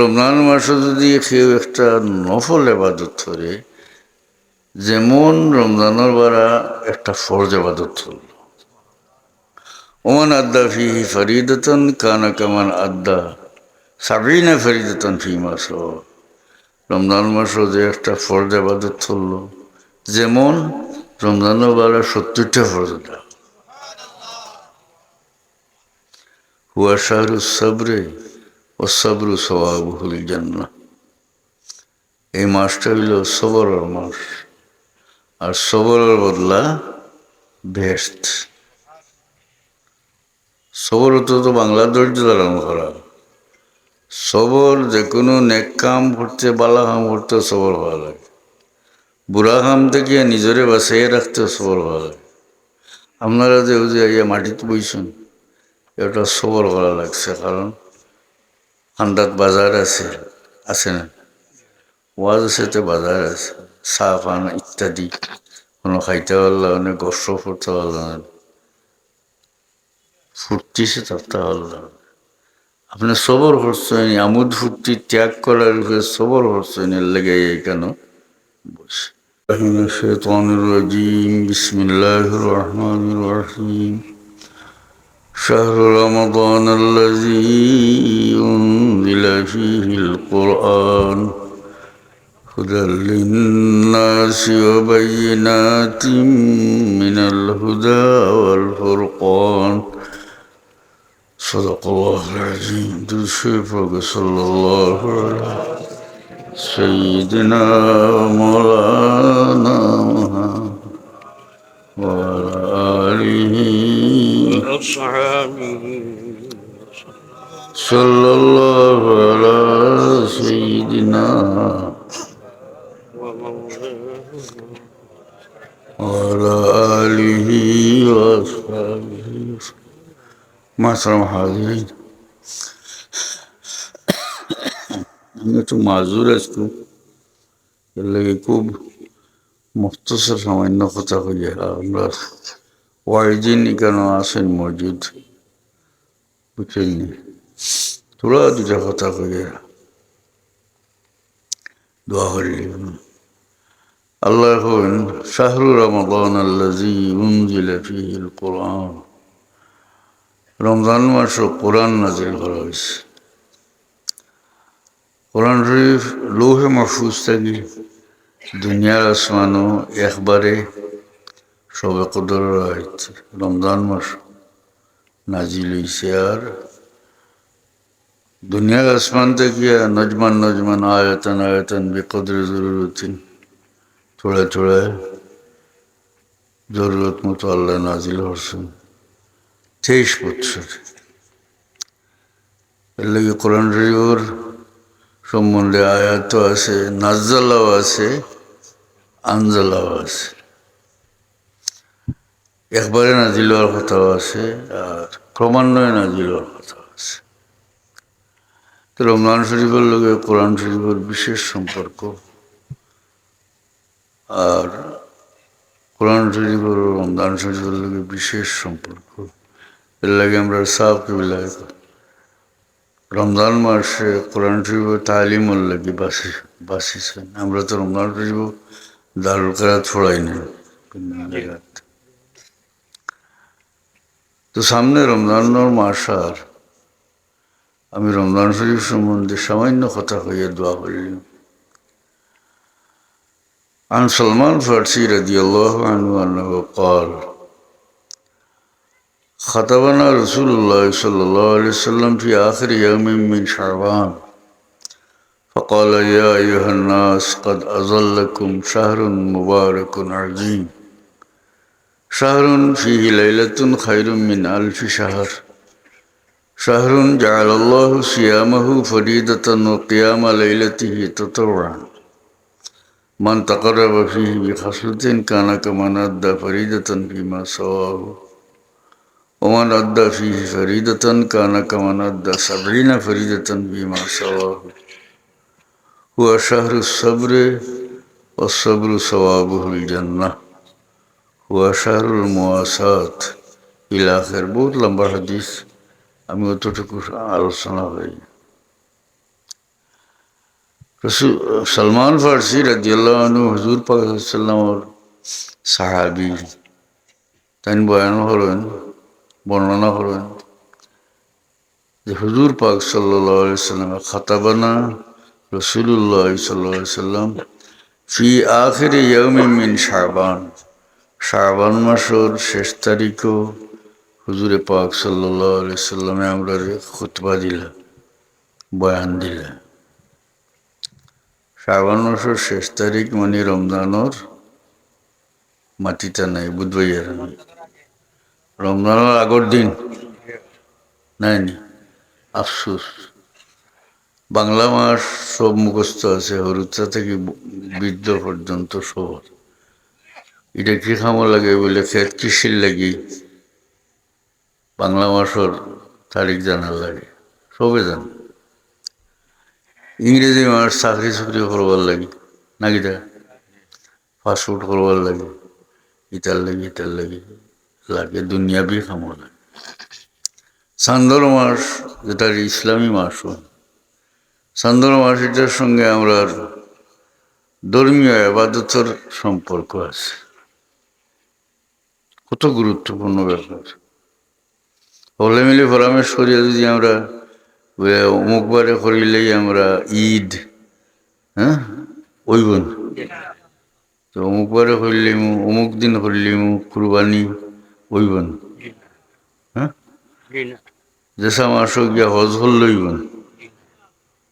রমজান মাসে যদি কেউ একটা নফল এবাদত করে, যেমন রমজানের বারা একটা ফরজ এবাদত হল। ওমান আদা ফি হি ফরিদতন কানা কামান আদা সাবিনা ফরিদতন ফি মাস রমজান মাসও যে একটা ফরজ আবাদত হল, যেমন রমজানের বারা সত্তরটা ফরজ হুয়া শাহরু সাবরে ও সাবরু সবাবুল জান্না এই মাসটা হইল সবরের মাস। আর সবরের বদলা ভেস্ট সবর তো বাংলা ধৈর্য ধারণ করা। সবর যে কোনো নেক কাম করতে বালা কাম করতে সবর ভালো লাগে। বুড়া কাম থেকে নিজরে বাঁচাইয়ে রাখতে সবর ভালো লাগে। আপনারা যে যে মাটিতে বইছেন, এটা সবর ভালো লাগছে। কারণ আন্দাত বাজার আছে আছে না ওয়াজ আছে তো বাজার আছে চা পান ইত্যাদি কোনো খাইতে পারলা অনেক কষ্ট করতে পারলাম না ফুর্তিছে তাতে পারলাম আপনি সবর করছেন আমুদ ফুর্তি ত্যাগ করার উপরে সবর করছেন এর লেগে এই কেন বসে الشيطان الرجيم بسم الله الرحمن الرحيم شهر رمضان الذي أنزل فيه القرآن هدى للناس وبينات من الهدى والفرقان. صدق الله العظيم. تشفق صلى الله عليه سيدنا مولانا محمد. أصحابه صلى الله على سيدنا ومن وعلى آله وأصحابه محترم حاضرين আমি একটু মাজুর আজকে এর লাগে খুব মুক্তসর সামান্য কথা হইয়া আমরা ওয়াইজিন কেন আসেন মসজিদ? বুঝলেননি থোড়া দুটা কথা হইয়া দোয়া আল্লাহ হবেন শাহরু রমাদান আল্লাজি উনজিলা ফিহিল কোরআন। রমজান মাস কোরআন নাজিল করা হয়েছে কোরআন শরীফ লৌহে মাহফুজ থাকি, দুনিয়ার আসমানও একবারে সবে কদর রমজান মাস, নাজিল হয়েছে আর দুনিয়ার আসমান থেকে নজমান নজমান আয়তন আয়তন বেকদর জরুরতিন। থোড়া থোড়া জরুরত মতো আল্লাহ নাজিল হচ্ছেন তেইশ বছর এর লাগে কোরআন শরীফর সম্বন্ধে আয়াত আছে, নাজ্জালাও আছে, আনজালাও আছে। একবারে নাজিল হওয়ার কথাও আছে আর ক্রমান্বয়ে নাজিল হওয়ার কথাও আছে। তো রমজান শরীফের লগে কোরআন শরীফের বিশেষ সম্পর্ক। আর কোরআন শরীফের রমজান শরীফের লগে বিশেষ সম্পর্ক। এর লাগে আমরা সাফ কিবিল্লাহ রমজান মাসে কোরআন শরীফ তালিমর লাগে বাসি বাসিছেন আমরা তো রমজান শরীফ দারুল কেরাত ছড়াই না তো সামনে রমজানের মাস আর আমি রমজান শরীফ সম্বন্ধে সামান্য কথা হইয়া দোয়া করিলাম عن سلمان فارسي رضي الله عنه أنه قال خطبنا رسول الله صلى الله عليه وسلم في آخر يوم من شعبان فقال يا أيها الناس قد أظلكم شهر مبارك عظيم شهر فيه ليلة خير من ألف شهر. شهر جعل الله صيامه فريدة وقيام ليلته تطوعا. من تقرب فيه بخصلة كان كمن أدى فريدة فيما سواه. ومن أدى فيه فريدة كان كمن أدى سبعين فريدة بما سواه. هو شهر الصبر والصبر ثوابه الجنة. ওয়াশারুল মোয়াসাত ইলাহের বহুত লম্বা হাদিস। আমি অতটুকু আলোচনা হই রসুল সলমান ফার্সি রাজিয়াল্লাহ হজুর পাকাল্লামর সাহাবি। তাইন বয়ান হলেন বর্ণনা হলেন যে হুজুর পাক সাল্লি সাল্লাম খাতাবানা রসুল্লাহ সাল্লাহ সাল্লাম ফি আখের ইয়মিন শাহবান শাহবান মাসর শেষ তারিখও হুজুরে পাক সাল্লাহ সাল্লামে আমরা খুতবা দিলা, বয়ান দিলা। শ্রাবণ মাসের শেষ তারিখ মানে রমজানোর মাটিটা নাই, বুধবাইয়ার রমজানের আগর দিন নাই নি? আফসোস। বাংলা মাস সব মুখস্থ আছে, হরুচা থেকে বৃদ্ধ পর্যন্ত সব এটা কি খামো লাগে বলে খেত কৃষির লাগি? বাংলা মাসের তারিখ জানার লাগে, সবে জান। ইংরেজি মাস চাকরি চুকরি করবার লাগে, নাকি তা? ফাস্টফুড করবার লাগে, ইটার লাগে ইটার লাগে লাগে দুনিয়াবি খামো লাগে। চান্দর মাস যেটা ইসলামী মাস চান্দর মাস এটার সঙ্গে আমরা ধর্মীয় আবাদতের সম্পর্ক আছে। কত গুরুত্বপূর্ণ ব্যাপার। হলে মিলে পরামর্শ করিয়া যদি আমরা অমুক বারে করিলেই আমরা ঈদ হ্যাঁ? ওইবন তো অমুক বারে করলিম অমুক দিন করলিম কুরবানি ওইবন হ্যাঁ? যেসা মাস গিয়া হজ হল লইবন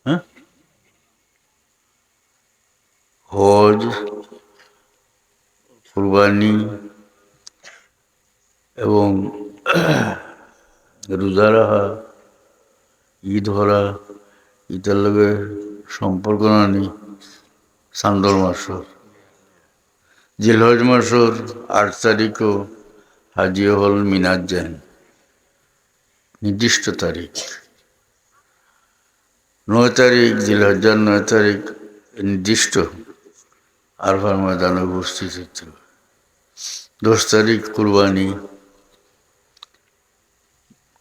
হ্যাঁ? হজ, কুরবানি এবং রোজা রাখা, ঈদ হরা ঈদের লগে সম্পর্ক নানি চান্দর মাসর। জিলহজ মাসর, আট তারিখও হাজিও হল মিনাজ যান নির্দিষ্ট তারিখ। নয় তারিখ জিলহজ্জার নয় তারিখ নির্দিষ্ট আরফার ময়দানে উপস্থিত হতে দশ তারিখ কুরবানি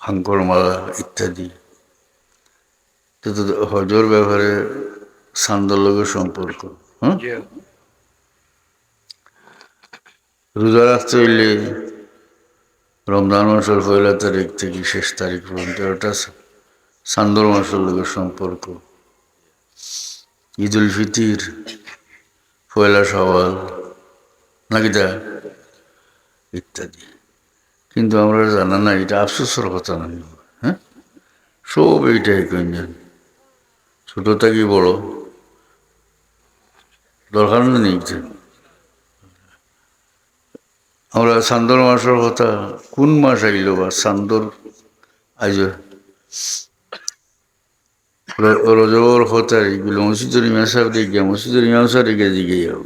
হাঙ্করমালা ইত্যাদি। হজর ব্যাপারে সান্দর লোকের সম্পর্ক হ্যাঁ রোজা রাখতে হইলে রমজান মাসের পয়লা তারিখ থেকে শেষ তারিখ পর্যন্ত ওটা সান্দর মাসের লোকের সম্পর্ক। ঈদ উল ফিতির পয়লা সওয়াল নাকি তা ইত্যাদি। কিন্তু আমরা জানা না এটা আফসোসের কথা নয়। হ্যাঁ? সব এইটাই কইছেন ছোট থাকি বড়। দরকার নেই আমরা সান্দর মাসের কথা, কোন মাস আইল বা সান্দর? আইজ। রজবর কথা, এগুলো মসজিদুর ইমাম সাহেব দিকে মসজিদুর ইমাম সাহেব দিকে দিকে যাও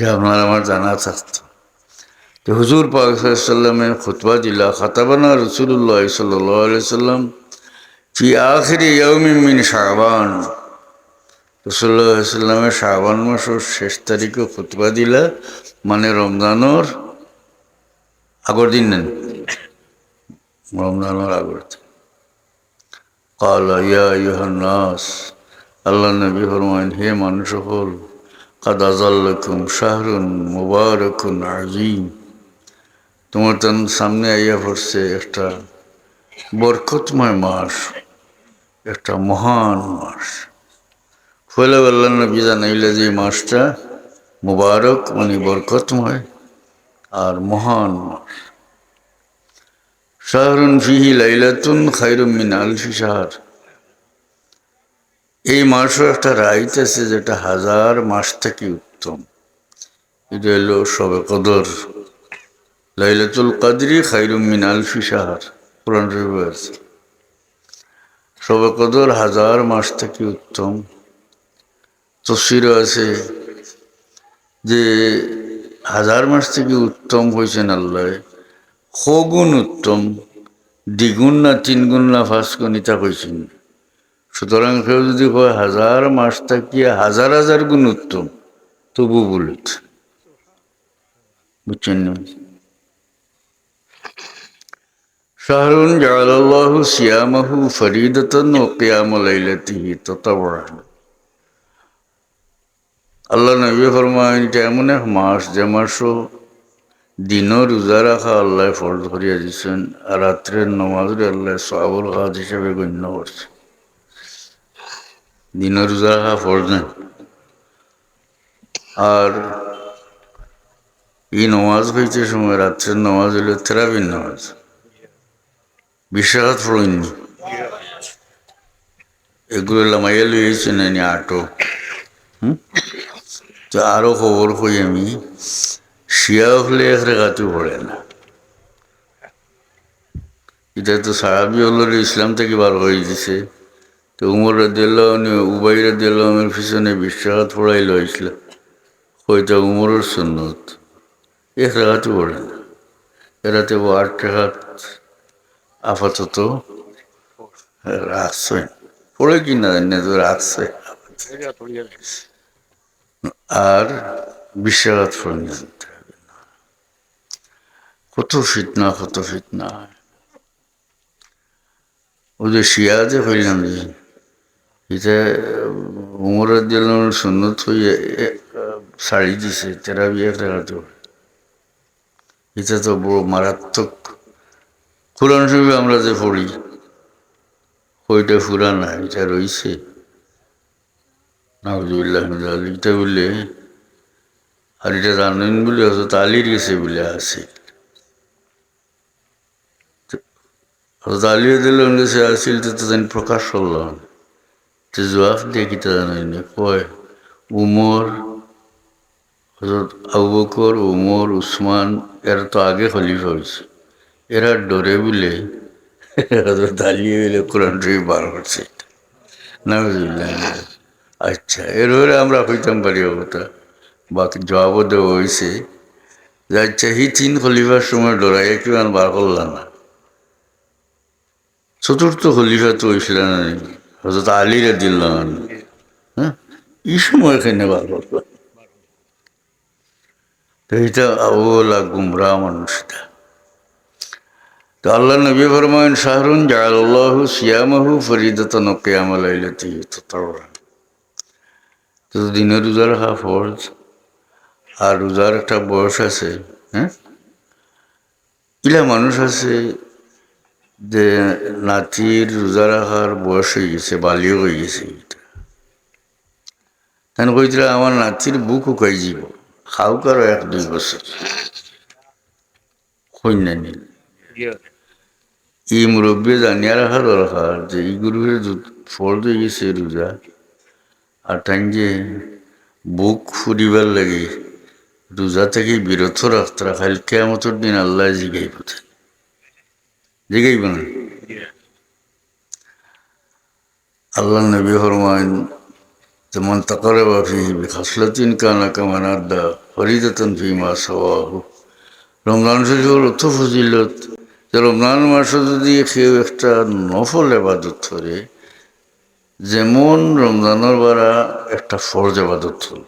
যে আপনার আমার জানা থাকত তো হুজুর পাকসাল্লামে খুতবা দিলা, খাতাবানা রসুল্লাহ সাল্লাম কি আখিরি ইয়মিমিন শাহবান রসুল্লাহ সাল্লামে শাহবান মাসের শেষ তারিখে খুতবা দিলা মানে রমজানোর আগর দিন নেন। রমজানোর আগর দিন। কাল ইয়া ইহান্নাস আল্লাহ নবী হরমান হে মানুষ হল কাদ আজাল্লাকুম শাহরুন মুবারকুন আজিম তোমার তখন সামনে আইয়া পড়ছে একটা বরকতময় মাস, একটা মহান মাস। ফলে আল্লাহ নবী জানাইলে যে মাসটা মুবারক মানে বরকতময় আর মহান মাস। শাহরুন ফিহি লাইলাতুন খাইরুম মিন আলফি শাহর। এই মাসও একটা রাইত আছে যেটা হাজার মাস থেকে উত্তম। এটা হলো সবে কদর। লাইলাতুল কাদরি খাইরুম মিন আলফি শাহর। কোরআন আছে সবে কদর হাজার মাস থেকে উত্তম। তসির আছে যে হাজার মাস থেকে উত্তম হয়েছেন আল্লাহ। সগুণ উত্তম, দ্বিগুণ না তিনগুণ না পাঁচ গুণ ইটা কইছেন সুতরাং কেউ যদি কয় হাজার মাস থাকিয়ে হাজার হাজার গুণ উত্তম, তবু বলিত বুঝছেন শাহরুন জালাল্লাহু সিয়ামাহু ফরিদতন ও কিয়াম লাইলাতিহি ততাবরান। আল্লাহ নবী ফরমায় এটা এমন এক মাস, যে মাসও দিনও রোজা রাখা আল্লাহ ফরজ করিয়া দিচ্ছেন আর রাত্রের নমাজরে আল্লাহ সাবর কাজ হিসেবে গণ্য করছে দিনও রোজা রাখা ফরজ। নেই আর এই নমাজ হইতে সময় রাত্রের নমাজ হইল থেরাপির নামাজ। বিশ্বাস পড়ইনি এগুলো লামাইয়া লইয়েছে না আটো। হুম? তো আরও খবর কই আমি, শিয়া হলে এক রেখাতেও পড়ে না। এটা তো সাহাবি হল ইসলাম থেকে বার হয়ে দিছে তো উমর রাদিয়াল্লাহু উবাই রাদিয়াল্লাহর পিছনে বিশ্বাস পড়াই লইছিল হয়তো উমরের সুন্নত। এক রেখাতেও পড়ে না। এরাতে ও আট আপাতত রাখছে পড়ে কি না জানি তো রাখছে আর বিশ্বাস পড়ে জানতে হবে না। কত ফিতনা কত ফিতনা। ও যে শিয়া যে হইলাম যে এটা উমরের দিল সুন্নত হইয়া শাড়ি দিছে তেরা বিয়ে রাখাতে এটা তো বড় মারাত্মক কোরআন শরীফ আমরা যে পড়ি ওইটা ফুরা না এটা রইছে নাউজুবিল্লাহ এটা বললে আর এটা জানেন বলে হয়তো তালির গেছে বলে আছে হয়তো আলিয়ে দিলে গেছে আসিল তো তাদের প্রকাশ করল যে জবাব দিয়ে কিতা জানেন কয় উমর হজরত আবু বকর উমর উসমান এরা তো আগে খলিফা হয়েছে এরা ডরে বলে হজরত আলিয়ে বলে কোরআন শরীফ বার করছে আচ্ছা এরপরে আমরা হইতাম পারি কথা বাকি জবাবও দেওয়া হয়েছে আচ্ছা হি তিন খলিফার সময় ডরাই একটু বার করলাম না চতুর্থ খলিফা তো হয়েছিল না হজরত আলীরা দিল হ্যাঁ? এই সময় এখানে বার করলাম তো এটা ওলা গুমরা মানুষটা তো আল্লাহ নবী ফরমান শাহরুন জাআল্লাহু সিয়ামাহু ফরিদাতান কিয়াম লাইলাতি তো দিনের রোজা রাখা ফরজ আর রোজার একটা বয়স আছে হ্যাঁ? ইলা মানুষ আছে যে নাতির রোজা রাখার বয়স হয়ে গেছে বালিও হয়ে গেছে তাই কইছিল আমার নাতির বুক উকাই যাব। খাও কারও এক দুই বছর। কন্যা নিল এই মুরব্বী জানিয়া রাখা দরকার যে এই গুরুর ফর্দ হয়ে গেছে রোজা আর তাই যে বুক ফুরিবার লাগে রোজা থেকে বিরত রাখতে রাখাল কেমতর দিন আল্লাহ জিগাইব জিগাইব না আল্লাহ নবী ফরমান যেমন তাকরে বাফি খাসলাতিন কানা কামান আড্ডা ফরিদতন ফিমা সবাহু রমজান শরীফের অর্থ ফজিলত, যে রমজান মাসে যদি কেউ একটা নফল এবাদত করে, যেমন রমজানের বারা একটা ফরজ এবাদত হল।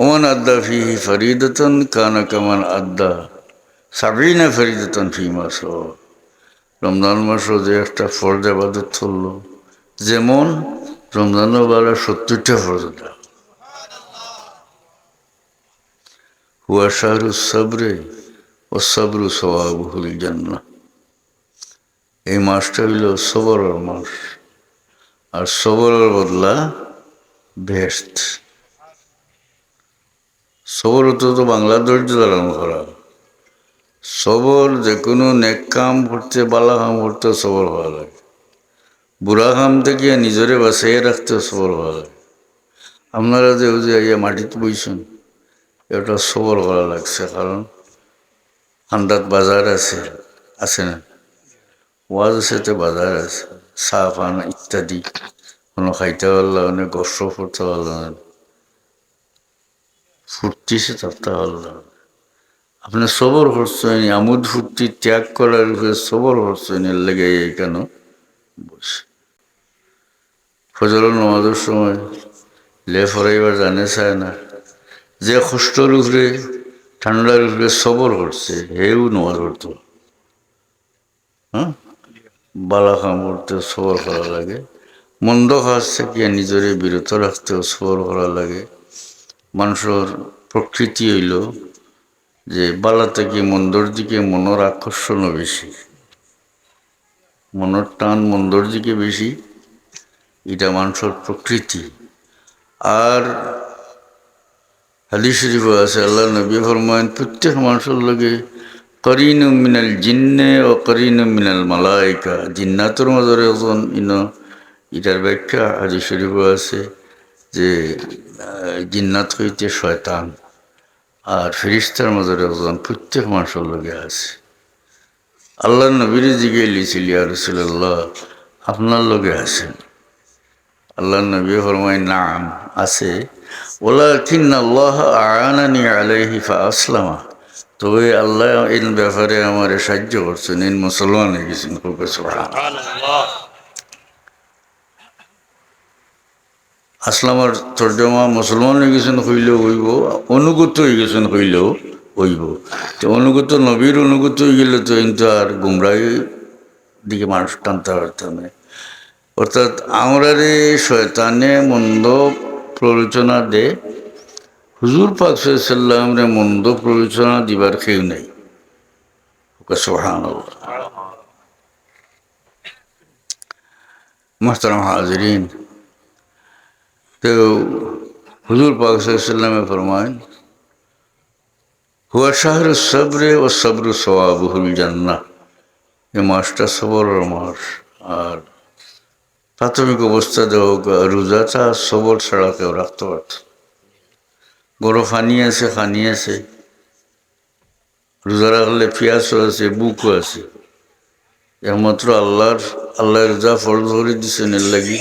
ওমান আড্ডা ফি ফরিদতন কানা কামান আড্ডা সাবিনা ফরিদতন ফি মাস রমজান মাসও যে একটা ফরজ আবাদত হল যেমন রমজানের বেলা সত্তরটা ফরজ হুয়া শাহরু সাবরে ও সাবরু সবাবুল জান্না এই মাসটা হইল সবরের মাস। আর সবরের বদলা ভেস্ট সবর তো বাংলা ধৈর্য ধারণ করা। সবর যে কোনো নেক কাম করতে বালা কাম সবর ভালো লাগে। বুড়া কাম থেকে নিজরে বাঁচাইয়া রাখতে সবর ভালো লাগে। আপনারা যে যে ইয়ে মাটিতে বইছেন, এটা সবর ভালো লাগছে, কারণ আন্দাত বাজার আছে আছে না? ওয়াজ আছে তো বাজার আছে, চা পান ইত্যাদি, কোনো খাইতে পারলাম না কষ্ট করতে পারলাম না ফুর্তিছে থাকতে পারলাম আপনি সবর করছেন আমুদ ফুর্তি ত্যাগ করার উপরে সবর করছেন, এর লেগে কেন? বসে ফজল নমাজের সময় লে ফরাইবার জানে চায় না। যে কষ্টর উপরে, ঠান্ডার উপরে সবর করছে হেও নমাজ পড়তো। হ্যাঁ? বালা কাম করতে সবর করা লাগে। মন্দ কাজ থেকে নিজেরে বিরত রাখতেও সবর করা লাগে। মানুষের প্রকৃতি হইল যে বালা থেকে মন্দর দিকে মনের আকর্ষণও বেশি। মনের টান মন্দর দিকে বেশি, এটা মানুষের প্রকৃতি। আর হাদিস শরীফ আছে, আল্লাহ নবী ফরমান প্রত্যেক মানুষের লগে করিন মিনাল জিন্নে ও করিন মিনাল মালাইকা। জিন্নাতর মাজরে একজন ইন, এটার ব্যাখ্যা হাদিস শরীফ আছে যে জিন্নাত হইতে শয়তান। আর ফেরিস্তার মাজরে একজন প্রত্যেক মানুষের লগে আছে। আল্লাহ নবীর জিগে লিছিল রসুল্লাহ আপনার লগে আছেন। আল্লাহ নবী ফরমায়, নাম আছে। ওলা কিন আল্লাহ আয়ানানি আলাইহি আসলামা তবে আল্লাহ এই ব্যাপারে আমার সাহায্য করছেন, এই মুসলমান হয়ে গেছেন খুব আসলামার তর্জমা মুসলমান হয়ে গেছেন হইলেও হইব, অনুগত হয়ে গেছেন হইলেও হইব। তো অনুগত, নবীর অনুগত হয়ে গেলে তো কিন্তু আর গুমরাই দিকে মানুষ টানতে পারতাম অর্থাৎ আমরা রে শয়তানে মন্দ প্ররোচনা দে, হুজুর পাক সাল্লাম রে মন্দ প্ররোচনা দিবার কেউ নেই। সোহান মোহতারাম হাজরিন। তো হুজুর পাক সাল্লামে ফরমায় হুয়া শাহর সবরে ও সবর সবাবুল জান্না এই মাসটা সবরের মাস, আর প্রাথমিক অবস্থা দেও রোজাটা সবর ছাড়া কেউ রাখতে পারত গরো ফানি আছে খানি আছে রোজা রাখলে পিয়াসও আছে, বুকও আছে। একমাত্র আল্লাহর আল্লাহ রোজা ফল ধরে দিছেন এর লাগি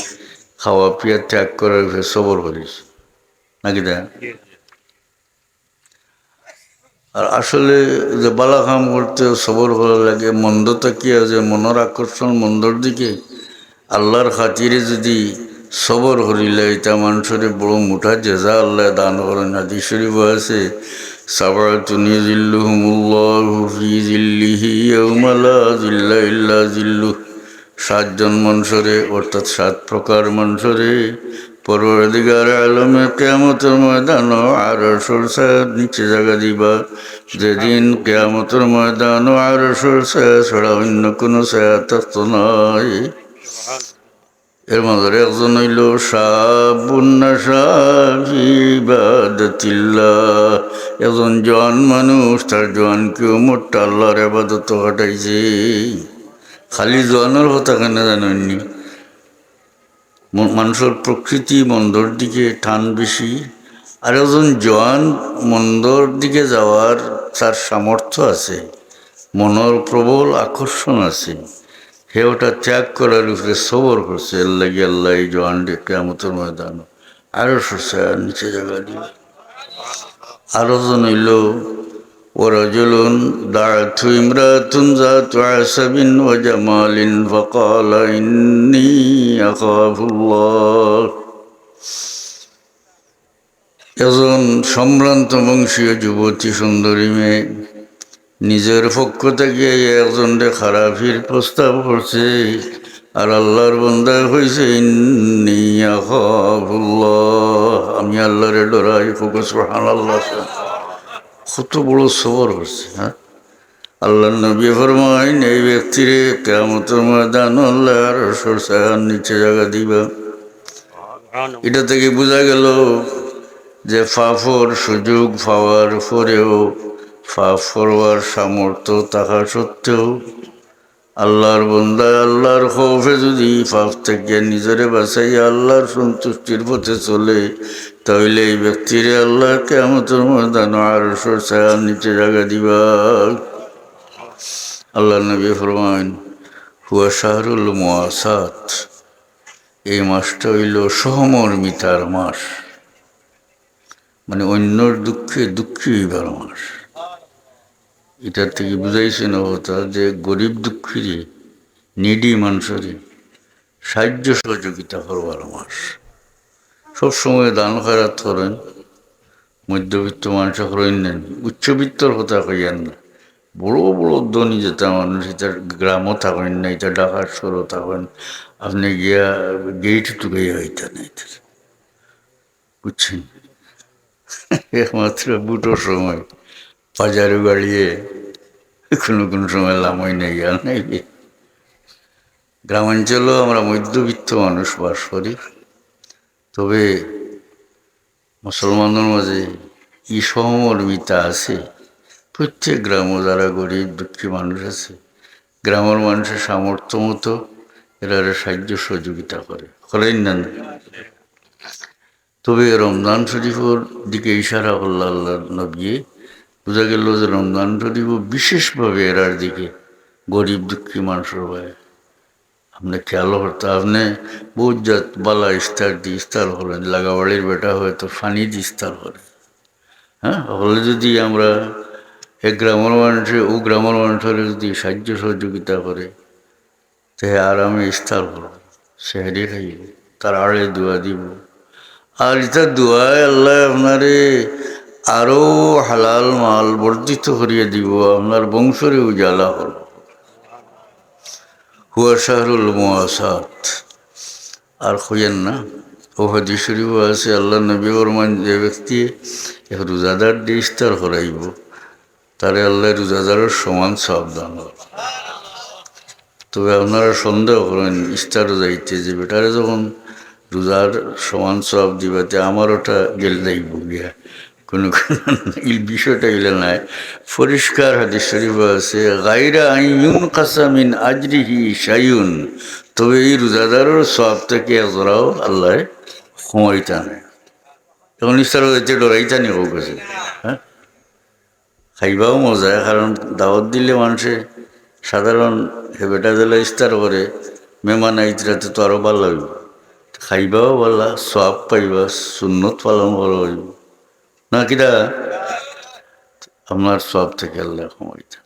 খাওয়া পিয়া ত্যাগ করার ফের সবর করিস। নাকি দেখ? আর আসলে যে বালা কাম করতে সবর ভালো লাগে মন্দটা কি আছে? মনের আকর্ষণ মন্দর দিকে। আল্লাহর খাতিরে যদি সবর হরিলে এটা মানুষের বড় মুঠা জেজা আল্লাহ দান করেন। হাদি শরীফ আছে সাবাতুনি জিল্লুহুমুল্লাহু ফি জিল্লিহি ইয়াউমা লা জিল্লা ইল্লা জিল্লু সাতজন মানুষরে অর্থাৎ সাত প্রকার মানুষরে পরবর্তীকার আলমে কেয়ামতের ময়দান আর সরসাদ নিচে জায়গা দিবা। যেদিন কেয়ামতের ময়দান আর সরসাদ ছাড়া অন্য কোনো থাকতো নয় এর মধ্যে একজন হইল সাবুন্নাসাহিবাদতিল্লাহ একজন জোয়ান মানুষ, তার জোয়ানকেও মোট্টা আল্লাহর আবাদত ঘটাইছে। খালি জোয়ানোর কথা কেন জানেননি মানুষের প্রকৃতি মন্দর দিকে টান বেশি, আর একজন জোয়ান মন্দর দিকে যাওয়ার তার সামর্থ্য আছে, মনের প্রবল আকর্ষণ আছে। হে ওটা ত্যাগ করার উপরে সবর করছে লাগে আল্লাহ এই জোয়ান কেমতের ময়দান আরও সরষে নিচে জায়গা দিয়ে আরও জন হইল ورجل دعته امرأة ذات عصب وجمال فقال إني أخاف الله একজন সম্ভ্রান্ত বংশীয় যুবতী সুন্দরী মেয়ে নিজের পক্ষ থেকে একজনকে খারাপির প্রস্তাব করছে আর আল্লাহর বন্দা হয়েছে ইন্নি আখাফুল্লাহ আমি আল্লাহরে ডরাই ফোকাস আল্লাহ কত বড় সবর হচ্ছে হ্যাঁ? আল্লাহ নবী ফরমাইন এই ব্যক্তিরে কেমতের ময়দান আল্লাহর সরসার নিচে জায়গা দিবা। এটা থেকে বোঝা গেল যে ফাফর সুযোগ পাওয়ার পরেও ফাফ করবার সামর্থ্য থাকা সত্ত্বেও আল্লাহর বন্দায় আল্লাহর খৌফে যদি পাপ থেকে নিজেরে বাঁচাই আল্লাহর সন্তুষ্টির পথে চলে তাহলে এই ব্যক্তিরে আল্লাহ কেমতের ময়দান আর সরসার নিচে জায়গা দিবা। আল্লাহ নবী ফরমান হুয়া শাহরুল মোয়াসাত এই মাসটা হইল সহমর্মিতার মাস। মানে অন্যর দুঃখে দুঃখী হইবার মাস। এটার থেকে বুঝাইছে না যে গরিব দুঃখীরে, নিডি মানুষের সাহায্য সহযোগিতা করবার মাস। সবসময় দান খারাত করেন, মধ্যবিত্ত মানুষ করেন নেন, উচ্চবিত্তর কথা কইয়ান না। বড় বড় ধনী যেটা মানুষ এটা গ্রামও থাকেন না, এটা ঢাকার শহরও থাকেন, আপনি গিয়া গেট টুকে হইতে না এটার বুঝছেন একমাত্র বুটোর সময়। বাজারে বাড়িয়ে কোনো কোনো সময় লামই নেই আর নেই গ্রামাঞ্চলেও আমরা মধ্যবিত্ত মানুষ, বাস করি। তবে মুসলমানদের মাঝে ই সহমর্মিতা আছে? প্রত্যেক গ্রামও যারা গরিব, দুঃখী মানুষ আছে, গ্রামের মানুষের সামর্থ্য মতো এরা সাহায্য সহযোগিতা করে। করেন না? তবে রমজান শরীফের দিকে ইশারা করল আল্লাহ নবী। বোঝা গেল যে রমজান শরীফ বিশেষভাবে এরার দিকে, গরিব দুঃখী মানুষের ভাই আপনি খেয়াল করতে আপনি বহুত জাত বালা ইস্তার দি ইস্তার করেন, লাগাবাড়ির বেটা হয়তো ফানি দি ইস্তার করে হ্যাঁ হলে যদি আমরা এক গ্রামের মানুষে, ও গ্রামের মানুষের যদি সাহায্য সহযোগিতা করে তে আরামে ইস্তার করব সেহারি খাইব তার আড়ে দোয়া দিব। আর এটা দোয়ায় আল্লাহ আপনারে আরও হালাল মাল বর্ধিত করিয়ে দিব, আপনার বংশরে উজালা হল। হুয়া শাহরুল মুআসাত। আর খুঁজেন না, ও হাদিস শরীফ আছে, আল্লাহ নবী ফরমান, যে ব্যক্তি রোজাদার দিয়ে ইস্তার করাইব, তারে আল্লাহ রোজাদারের সমান সাবধান তবে আপনারা সন্দেহ করেন ইস্তারও যাইতে যে বেটারে যখন রোজার সমান সব দিবাতে আমার ওটা গেল যাইব গিয়া। কোনো বিষয়টা গেলে নাই পরিষ্কার হাদিস শরীফ আছে গাইরা আইন কাসামিন আজরিহি সাইউন তবে এই রোজাদারের সব থেকে এজরাও আল্লাহ সময়টা নেয়। তখন ইস্তারও যাইতে ডরাইতা নি হোক হ্যাঁ? খাইবাও মজা, কারণ দাওয়াত দিলে মানুষে সাধারণ হেবেটা দিলে ইস্তার করে, মেহমান আইতরাতে তো আরও ভালো লাগবে। খাইবাও ভালা সব পাইবা, সুন্নত পালন ভালো হইব। না কিরা আপনার সব থেকে সময়টা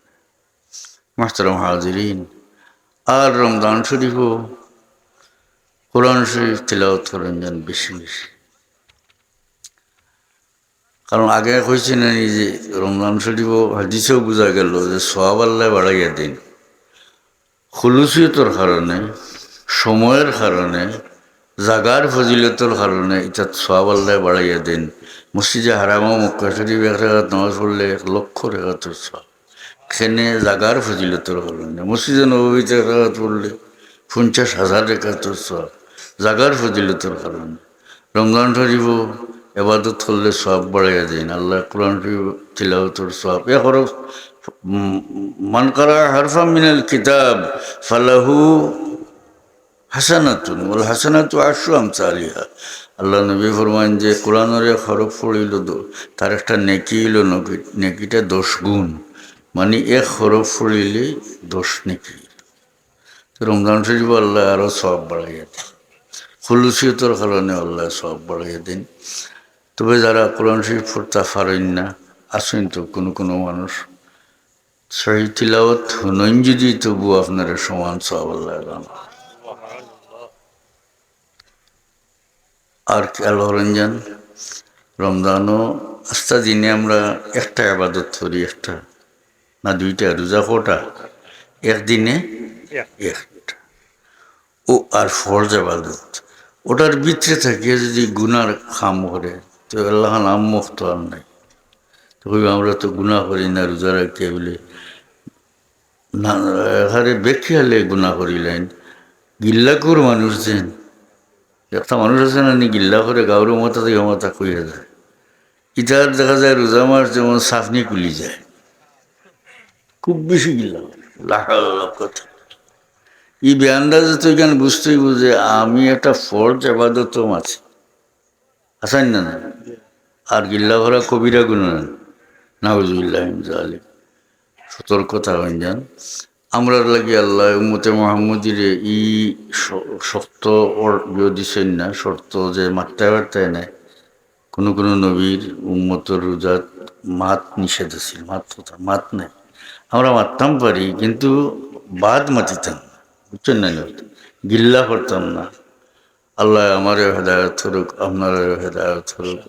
মাস্টারম হাজিরিন আর রমজান শরীফও কোরআন শরীফ তিলাওয়াত করেন যান বেশি বেশি। কারণ আগে কইছি না যে রমজান শরীফও হাদিসেও বোঝা গেল যে সব আল্লাহ বাড়াইয়া দিন। খুলুসিয়তর কারণে, সময়ের কারণে জাগার ফজিলতর কারণে এটা সব আল্লাহ বাড়াইয়া দিন মসজিদে হারামা মক্কা শরীফ এক রেখাত নামাজ পড়লে এক লক্ষ রেখাতর সব খেনে জাগার ফজিলতর কারণে মসজিদে নবীতে এক রেখাত পড়লে পঞ্চাশ হাজার রেখাতর সব জাগার ফজিলতর কারণে রমজান শরীফও এবাদত করলে সব বাড়াইয়া দিন আল্লাহ কোরআন শরীফ তিলাওতর সব এ হরফ মান করা হরফা মিনাল কিতাব, ফালাহু হাসানাতুন ওল হাসানাতু আশু আমসালিহা আল্লাহ নবী ফরমান যে কোরআনের এক হরফ পড়িল তার একটা নেকি হইল নেকিটা দশ গুণ মানে এক হরফ পড়িলে দশ নেকি। রমজান শরীফ আল্লাহ আরও সব বাড়াইয়া দেন। খুলুসিয়তর কারণে আল্লাহ সব বাড়াইয়া দিন। তবে যারা কোরআন শরীফ পড়তে পারেন না, আসেন তো কোনো কোনো মানুষ। সহি তিলাওয়াত হুনইন যদি তবু আপনারা সমান সব আল্লাহ আর খেয়াল রঞ্জন রমজানও আস্তা দিনে আমরা একটা আবাদত করি একটা। না দুইটা রোজা কটা? একদিনে একটা। ও আর ফরজ আবাদত। ওটার ভিতরে থাকিয়ে যদি গুনার খাম করে তো আল্লাহ নাম মুক্ত আর নাই। তো আমরা তো গুণা করি না রোজা রাখতে বলে। না বেশি হলে গুণা করিলেন। গিল্লাকুর মানুষ যেন। একটা মানুষ আছে না নি গিল্লা করে গাউরের মাথা থেকে মাথা কইয়া যায় ইটার দেখা যায় রোজা মাস যেমন সাফনি কুলি যায়। খুব বেশি গিল্লা লাখাল কথা। এই বেআন্দাজে তো এখানে বুঝতেই বুঝে আমি একটা ফর্জ আবাদত আছি আসান না না। আর গিল্লা ভরা কবিরা গুণ আলিম সতর্কতা হয়ে যান। আমরা লাগি আল্লাহ, উম্মতে মোহাম্মদিরে ই শক্ত ওর দিছেন না, শর্ত যে মাত্রায় বার্তায় নেয় কোনো কোনো নবীর উম্মতর রোজাত মাত নিষেধ আছিল, মাত কথা, মাত নেই। আমরা মারতাম পারি, কিন্তু বাদ মাতিতাম বুঝছেন না গিল্লা করতাম না। আল্লাহ আমারও হেদায়ত করুক, আপনারও হেদায়ত করুক।